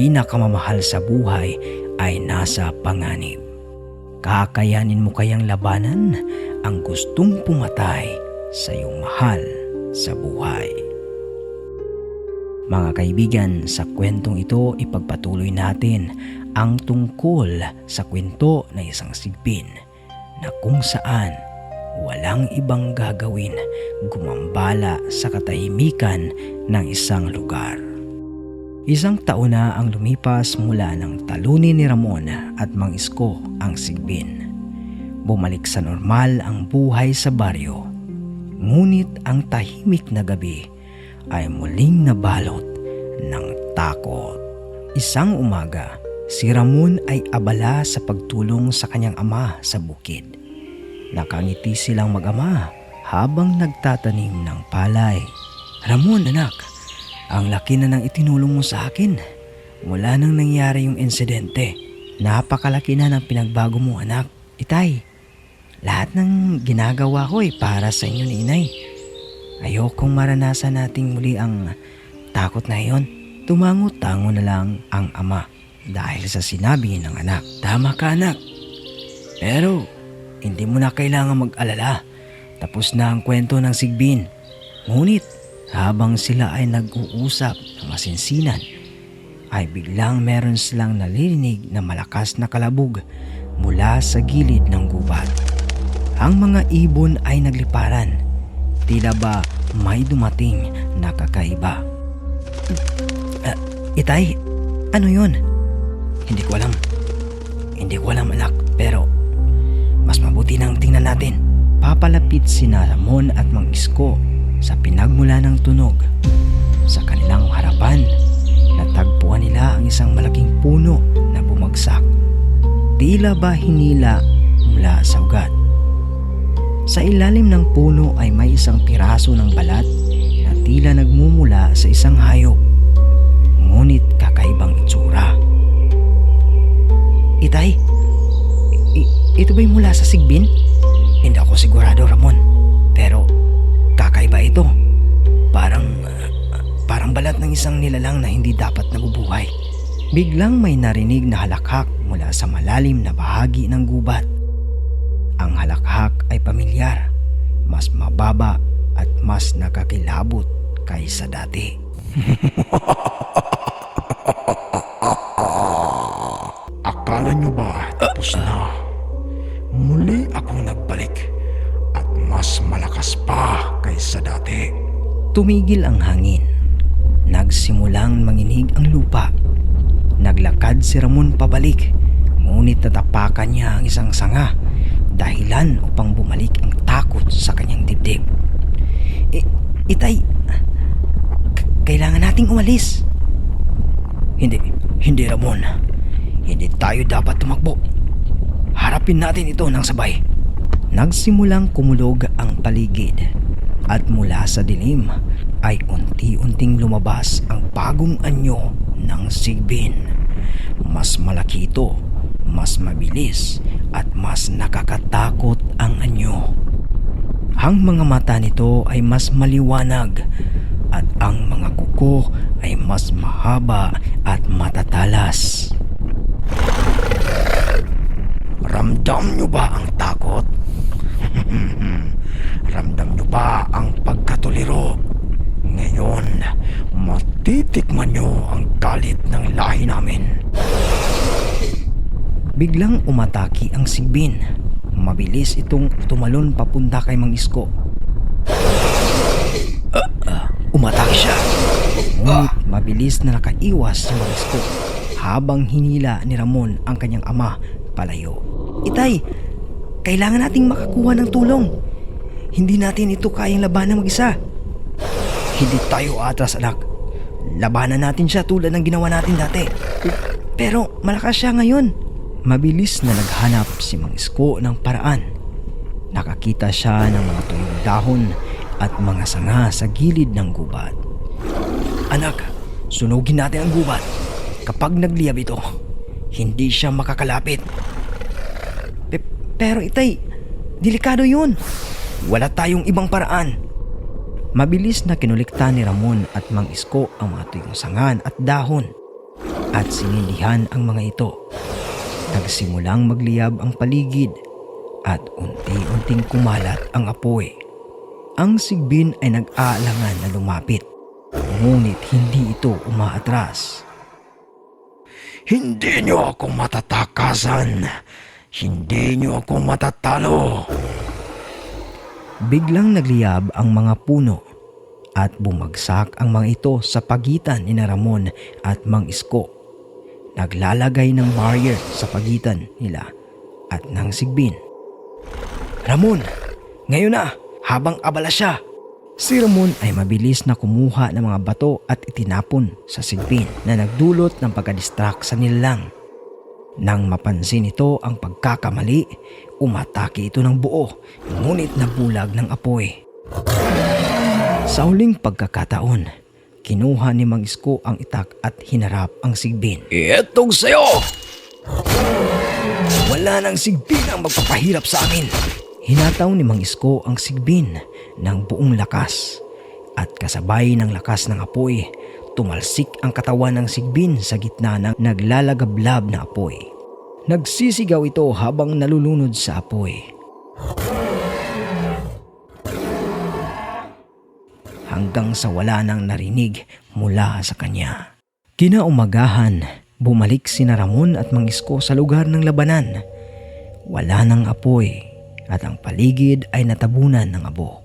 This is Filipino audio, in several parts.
pinakamamahal sa buhay ay nasa panganib? Kakayanin mo kayang labanan ang gustong pumatay sa iyong mahal sa buhay? Mga kaibigan, sa kwentong ito ipagpatuloy natin ang tungkol sa kwento na isang sigbin na kung saan walang ibang gagawin gumambala sa katahimikan ng isang lugar. Isang taon na ang lumipas mula ng talunin ni Ramon at Mang Isko ang sigbin. Bumalik sa normal ang buhay sa baryo. Ngunit ang tahimik na gabi ay muling nabalot ng takot. Isang umaga, si Ramon ay abala sa pagtulong sa kanyang ama sa bukid. Nakangiti silang mag-ama habang nagtatanim ng palay. Ramon anak, ang laki na ng itinulong mo sa akin. Mula nang nangyari yung insidente, napakalaki na ng pinagbago mo anak. Itay, lahat ng ginagawa ko ay para sa inyo ni inay. Ayokong maranasan nating muli ang takot na iyon. Tumango-tango na lang ang ama dahil sa sinabi ng anak. Tama ka anak. Pero hindi mo na kailangan mag-alala. Tapos na ang kwento ng sigbin. Ngunit habang sila ay nag-uusap ng masinsinan, ay biglang meron silang nalilinig na malakas na kalabog mula sa gilid ng gubat. Ang mga ibon ay nagliparan. Tila ba may dumating na kakaiba. Ah, itay, ano yun? Hindi ko alam. Hindi ko alam anak, pero mas mabuti nang tingnan natin. Papalapit si Ramon at Mang Isko sa pinagmula ng tunog. Sa kanilang harapan, natagpuan nila ang isang malaking puno na bumagsak. Tila ba hinila mula sa ugat. Sa ilalim ng puno ay may isang piraso ng balat na tila nagmumula sa isang hayop. Ngunit kakaibang itsura. Itay, ito ba'y mula sa sigbin? Hindi ako sigurado, Ramon. Pero kakaiba ito. Parang, parang balat ng isang nilalang na hindi dapat nabubuhay. Biglang may narinig na halakhak mula sa malalim na bahagi ng gubat. Ang halakhak ay pamilyar, mas mababa at mas nakakilabot kaysa dati. Akala nyo ba tapos na? Muli akong nagbalik mas malakas pa kaysa dati. Tumigil ang hangin. Nagsimulang manginig ang lupa. Naglakad si Ramon pabalik, ngunit natapakan niya ang isang sanga, dahilan upang bumalik ang takot sa kanyang dibdib. I- itay, kailangan nating umalis. Hindi, hindi Ramon. Hindi tayo dapat tumakbo. Harapin natin ito ng sabay. Nagsimulang kumulog ang paligid at mula sa dilim ay unti-unting lumabas ang bagong anyo ng sigbin. Mas malaki ito, mas mabilis at mas nakakatakot ang anyo. Ang mga mata nito ay mas maliwanag at ang mga kuko ay mas mahaba at matatalas. Ramdam nyo ba ang ba ang pagkatuliro? Ngayon, matitikman nyo ang galit ng lahi namin. Biglang umataki ang sigbin. Mabilis itong tumalon papunta kay Mang Isko. Ah, ah, umatake siya. Ngunit mabilis na nakaiwas si Mang Isko habang hinila ni Ramon ang kanyang ama palayo. Itay, kailangan nating makakuha ng tulong. Hindi natin ito kayang labanan mag-isa. Hindi tayo atras anak. Labanan natin siya tulad ng ginawa natin dati. Pero malakas siya ngayon. Mabilis na naghanap si Mang Isko ng paraan. Nakakita siya ng mga tuyong dahon at mga sanga sa gilid ng gubat. Anak, sunugin natin ang gubat. Kapag nagliyab ito, hindi siya makakalapit. Pe- pero itay, delikado yun. Wala tayong ibang paraan. Mabilis na kinulikta ni Ramon at Mang Isko ang mga tuyong sangan at dahon at sinilihan ang mga ito. Nagsimulang magliyab ang paligid at unti-unting kumalat ang apoy. Ang sigbin ay nag-aalangan na lumapit, ngunit hindi ito umaatras. Hindi niyo ako matatakasan. Hindi niyo ako matatalo. Biglang nagliyab ang mga puno at bumagsak ang mga ito sa pagitan ni Ramon at Mang Isko. Naglalagay ng barrier sa pagitan nila at ng sigbin. Ramon, ngayon na, habang abala siya. Si Ramon ay mabilis na kumuha ng mga bato at itinapon sa sigbin na nagdulot ng pagkadistract sa nilalang. Nang mapansin ito ang pagkakamali, umatake ito ng buo, ngunit nabulag ng apoy. Sa huling pagkakataon, kinuha ni Mang Isko ang itak at hinarap ang sigbin. Itong sayo! Wala nang sigbin ang magpapahirap sa amin. Hinataw ni Mang Isko ang sigbin ng buong lakas. At kasabay ng lakas ng apoy, tumalsik ang katawan ng sigbin sa gitna ng naglalagablab na apoy. Nagsisigaw ito habang nalulunod sa apoy. Hanggang sa wala nang narinig mula sa kanya. Kinaumagahan, bumalik si Ramon at Mang Isko sa lugar ng labanan. Wala nang apoy at ang paligid ay natabunan ng abo.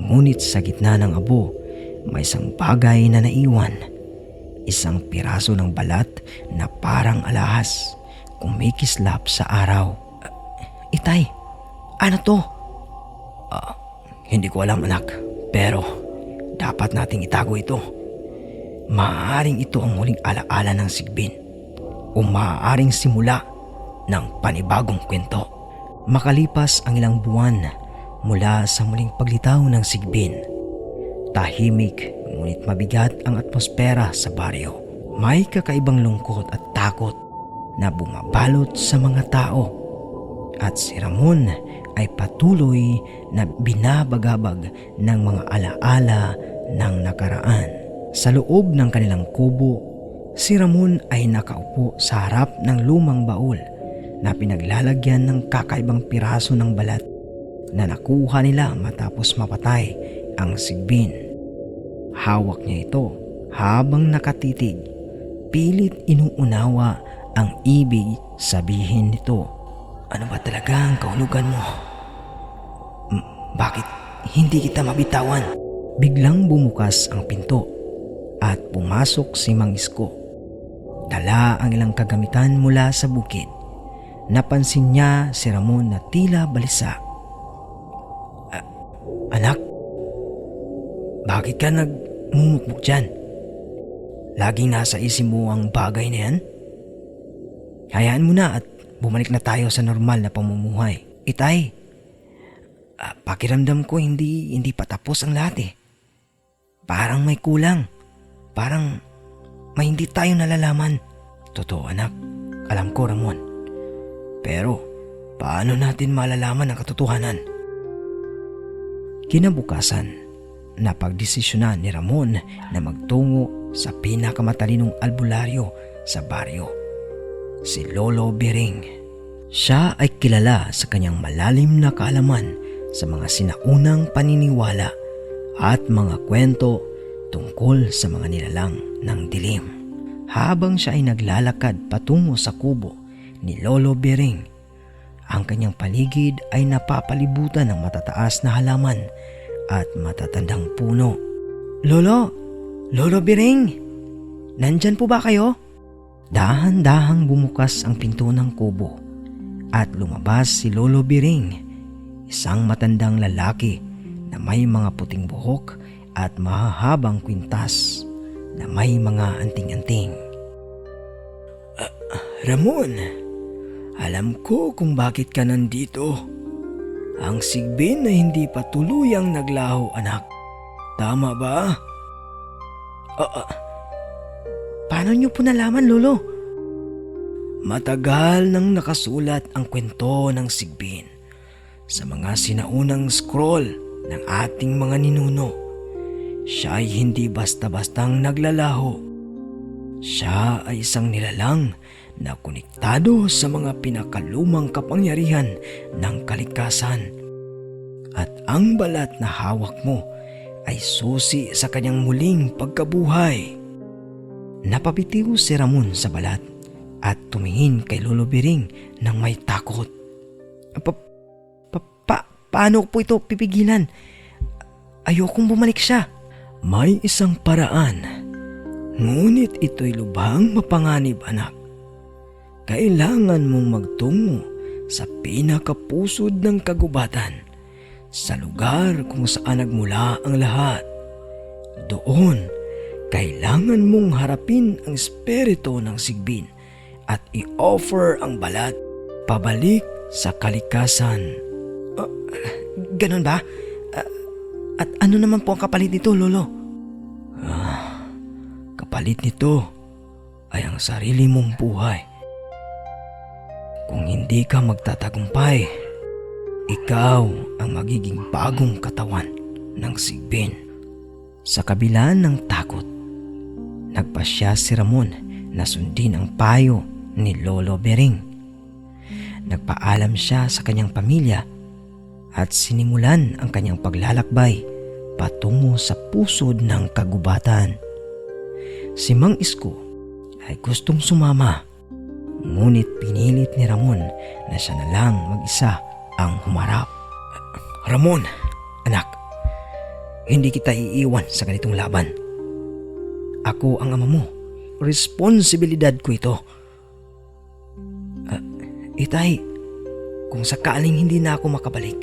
Ngunit sa gitna ng abo, may isang bagay na naiwan. Isang piraso ng balat na parang alahas, kumikislap sa araw. Ah, itay, ano to? Ah, hindi ko alam anak, pero dapat nating itago ito. Maaaring ito ang muling alaala ng sigbin o maaaring simula ng panibagong kwento. Makalipas ang ilang buwan mula sa muling paglitaw ng sigbin. Tahimik ngunit mabigat ang atmosfera sa baryo. May kakaibang lungkot at takot na bumabalot sa mga tao. At si Ramon ay patuloy na binabagabag ng mga alaala ng nakaraan. Sa loob ng kanilang kubo, si Ramon ay nakaupo sa harap ng lumang baul na pinaglalagyan ng kakaibang piraso ng balat na nakuha nila matapos mapatay ang sigbin. Hawak niya ito habang nakatitig. Pilit inuunawa ang ibig sabihin nito. Ano ba talaga ang kahulugan mo? M- bakit hindi kita mabitawan? Biglang bumukas ang pinto at pumasok si Mang Isko. Dala ang ilang kagamitan mula sa bukid. Napansin niya si Ramon na tila balisa. "A- anak, bakit ka nagmumukmuk dyan? Laging nasa isip mo ang bagay na yan? Hayaan mo na at bumalik na tayo sa normal na pamumuhay. Itay, ah, pakiramdam ko hindi, hindi pa tapos ang lahat eh. Parang may kulang. Parang may hindi tayo nalalaman. Totoo anak, alam ko Ramon. Pero paano natin malalaman ang katotohanan? Kinabukasan, napagdesisyonan ni Ramon na magtungo sa pinakamatalinong albularyo sa baryo, si Lolo Bering. Siya ay kilala sa kanyang malalim na kaalaman sa mga sinaunang paniniwala at mga kwento tungkol sa mga nilalang ng dilim. Habang siya ay naglalakad patungo sa kubo ni Lolo Bering, ang kanyang paligid ay napapalibutan ng matataas na halaman at matatandang puno. Lolo! Lolo Bering! Nandyan po ba kayo? Dahan-dahang bumukas ang pinto ng kubo at lumabas si Lolo Bering, isang matandang lalaki na may mga puting buhok at mahahabang kwintas na may mga anting-anting. Ah, Ramon, alam ko kung bakit ka nandito. Ang sigbin na hindi pa tuluyang naglaho anak. Tama ba? Ah, ah, paano niyo po nalaman, Lolo? Matagal nang nakasulat ang kwento ng sigbin sa mga sinaunang scroll ng ating mga ninuno. Siya ay hindi basta-bastang naglalaho. Siya ay isang nilalang na konektado sa mga pinakalumang kapangyarihan ng kalikasan. At ang balat na hawak mo ay susi sa kanyang muling pagkabuhay. Napapitiw si Ramon sa balat at tumingin kay Lolo Biring ng may takot. Pa, pa, pa- paano po ito pipigilan? Ayokong bumalik siya. May isang paraan. Ngunit ito'y lubhang mapanganib anak. Kailangan mong magtungo sa pinakapusod ng kagubatan sa lugar kung saan nagmula ang lahat. Doon, kailangan mong harapin ang espiritu ng sigbin at i-offer ang balat pabalik sa kalikasan. Ah, ganon ba? Ah, at ano naman po ang kapalit nito, Lolo? Ah, kapalit nito ay ang sarili mong buhay. Kung hindi ka magtatagumpay, ikaw ang magiging bagong katawan ng sigbin. Sa kabila ng takot, nagpasya si Ramon na sundin ang payo ni Lolo Bering. Nagpaalam siya sa kanyang pamilya at sinimulan ang kanyang paglalakbay patungo sa pusod ng kagubatan. Si Mang Isko ay gustong sumama ngunit pinilit ni Ramon na siya na lang mag-isa ang humarap. Ramon, anak, hindi kita iiwan sa ganitong laban. Ako ang ama mo. Responsibilidad ko ito. Ah, itay, kung sakaling hindi na ako makabalik,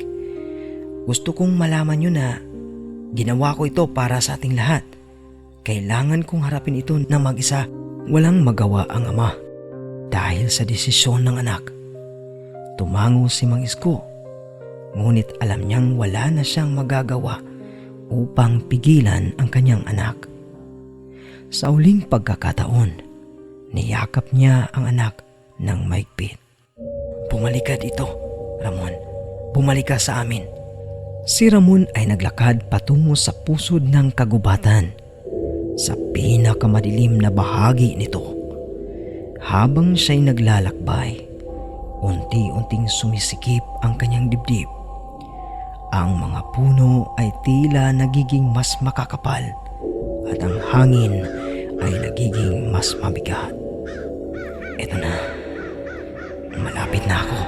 gusto kong malaman nyo na ginawa ko ito para sa ating lahat. Kailangan kong harapin ito na mag-isa. Walang magawa ang ama dahil sa desisyon ng anak. Tumango si Mang Isko, ngunit alam niyang wala na siyang magagawa upang pigilan ang kanyang anak. Sa uling pagkakataon, niyakap niya ang anak ng maigpit. Bumalik ka dito, Ramon. Bumalik ka sa amin. Si Ramon ay naglakad patungo sa pusod ng kagubatan sa pinakamadilim na bahagi nito. Habang siya'y naglalakbay, unti-unting sumisikip ang kanyang dibdib. Ang mga puno ay tila nagiging mas makakapal at ang hangin ay nagiging mas mabigat. Ito na, malapit na ako.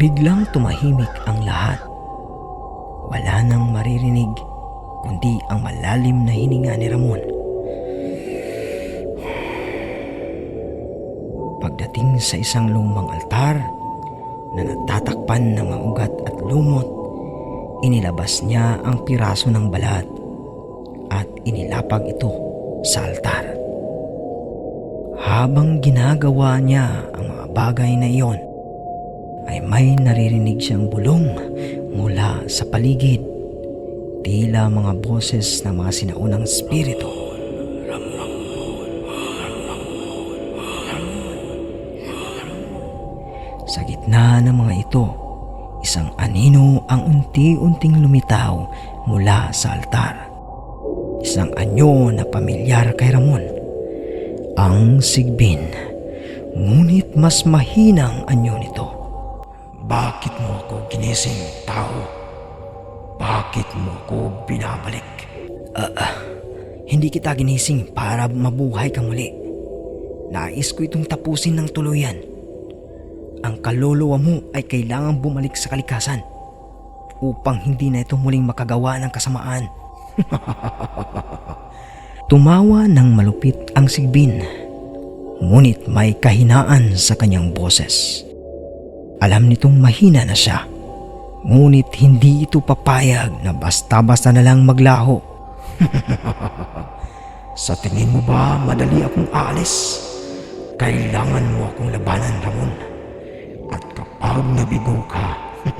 Biglang tumahimik ang lahat. Wala nang maririnig kundi ang malalim na hininga ni Ramon. Pagdating sa isang lumang altar na natatakpan ng mga ugat at lumot, inilabas niya ang piraso ng balat at inilapag ito sa altar. Habang ginagawa niya ang mga bagay na iyon, ay may naririnig siyang bulong mula sa paligid. Tila mga boses ng mga sinaunang spirito. Sa gitna ng mga ito, isang anino ang unti-unting lumitaw mula sa altar. Isang anyo na pamilyar kay Ramon. Ang sigbin. Ngunit mas mahinang anyo nito. Bakit mo ako ginising, tao? Bakit mo ako binabalik? Hindi kita ginising para mabuhay ka muli. Nais ko itong tapusin ng tuluyan. Ang kaluluwa mo ay kailangang bumalik sa kalikasan upang hindi na ito muling makagawa ng kasamaan. Tumawa ng malupit ang sigbin, ngunit may kahinaan sa kanyang boses. Alam nitong mahina na siya, ngunit hindi ito papayag na basta-basta na lang maglaho. Sa tingin mo ba madali akong aalis? Kailangan mo akong labanan, Ramon. At kapag nabigo ka,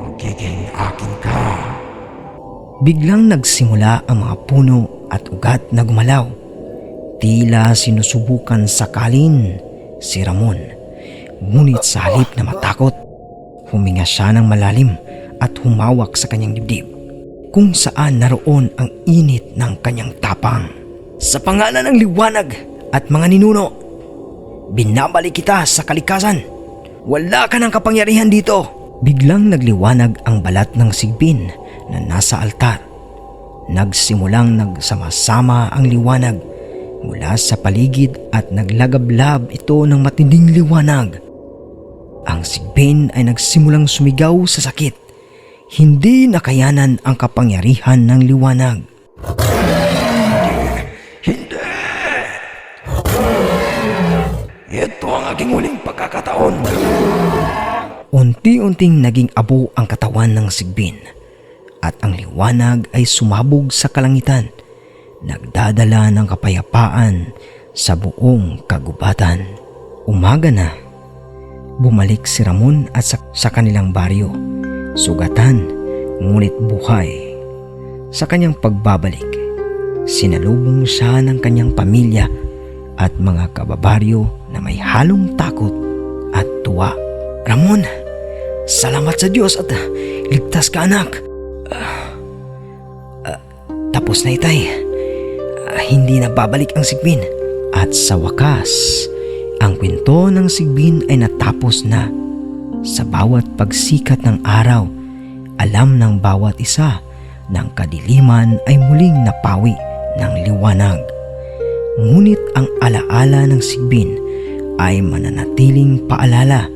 magiging akin ka. Biglang nagsimula ang mga puno at ugat na gumalaw. Tila sinusubukan sakalin si Ramon. Ngunit sa halip na matakot, huminga siya ng malalim at humawak sa kanyang dibdib kung saan naroon ang init ng kanyang tapang. Sa pangalan ng liwanag at mga ninuno, binabalik kita sa kalikasan. Wala ka ng kapangyarihan dito. Biglang nagliwanag ang balat ng sigbin na nasa altar. Nagsimulang nagsama-sama ang liwanag mula sa paligid at naglagablab ito ng matinding liwanag. Ang sigbin ay nagsimulang sumigaw sa sakit. Hindi nakayanan ang kapangyarihan ng liwanag. Ito ang aking huling pagkakataon. Unti-unting naging abo ang katawan ng sigbin at ang liwanag ay sumabog sa kalangitan, nagdadala ng kapayapaan sa buong kagubatan. Umaga na, bumalik si Ramon at sa, sa kanilang baryo, sugatan ngunit buhay. Sa kanyang pagbabalik, sinalubong siya ng kanyang pamilya at mga kababaryo na may halong takot at tuwa. Ramon, salamat sa Diyos at ah, ligtas ka anak. Tapos na itay. Ah, hindi na babalik ang sigbin. At sa wakas, ang kwento ng sigbin ay natapos na. Sa bawat pagsikat ng araw, alam ng bawat isa ng kadiliman ay muling napawi ng liwanag. Ngunit ang alaala ng sigbin ay mananatiling paalala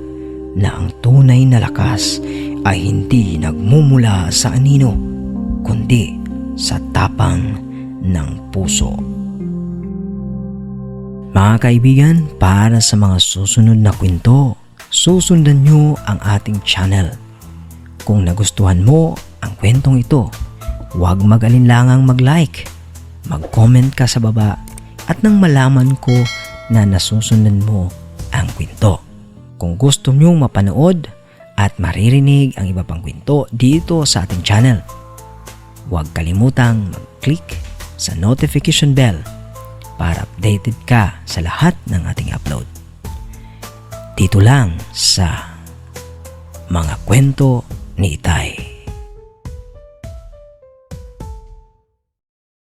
na ang tunay na lakas ay hindi nagmumula sa anino kundi sa tapang ng puso. Mga kaibigan, para sa mga susunod na kwento, susundan nyo ang ating channel. Kung nagustuhan mo ang kwentong ito, huwag mag-alinlangang mag-like, mag-comment ka sa baba at nang malaman ko na nasusundan mo ang kwento. Kung gusto nyong mapanood at maririnig ang iba pang kwento dito sa ating channel, huwag kalimutang mag-click sa notification bell para updated ka sa lahat ng ating upload. Dito lang sa mga kwento ni Itay.